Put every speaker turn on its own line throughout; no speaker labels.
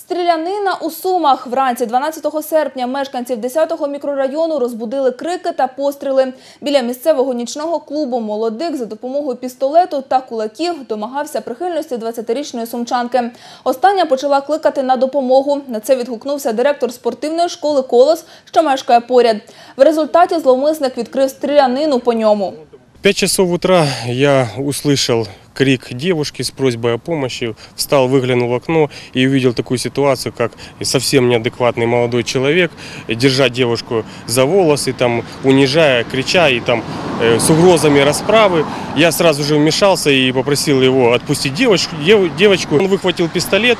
Стрілянина у Сумах. Вранці 12 серпня мешканців 10-го мікрорайону розбудили крики та постріли. Біля місцевого нічного клубу «Молодик» за допомогою пістолету та кулаків домагався прихильності 20-річної сумчанки. Остання почала кликати на допомогу. На це відгукнувся директор спортивної школи «Колос», що мешкає поряд. В результаті зловмисник відкрив стрілянину по ньому.
5 часов утра я услышал крик девушки с просьбой о помощи, встал, выглянул в окно и увидел такую ситуацию, как совсем неадекватный молодой человек, держа девушку за волосы, там, унижая, крича и там, э, с угрозами расправы. Я сразу же вмешался и попросил его отпустить девочку. дев- девочку. Он выхватил пистолет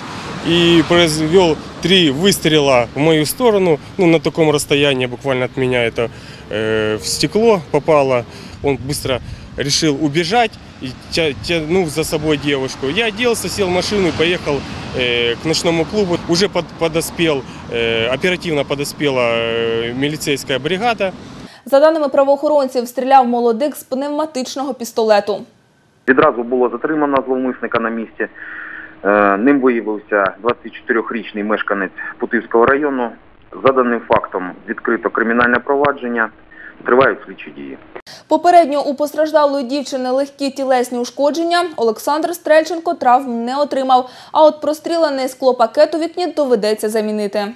и произвел три выстрела в мою сторону, ну, на таком расстоянии буквально от меня это э, в стекло попало. Он быстро решил убежать и тя- тянув за собой девушку. Я оделся, сел в машину и поехал э, к ночному клубу. Уже под- подоспел, э, оперативно подоспела э, милицейская бригада.
За даними правоохоронців, стріляв молодик з пневматичного пістолету.
Відразу було затримано зловмисника на місці. Е, Ним виявився 24-річний мешканець Путивського району. За даним фактом відкрито кримінальне провадження. Тривають слідчі дії.
Попередньо у постраждалої дівчини легкі тілесні ушкодження. Олександр Стрельченко травм не отримав. А от прострілене склопакет у вікні доведеться замінити.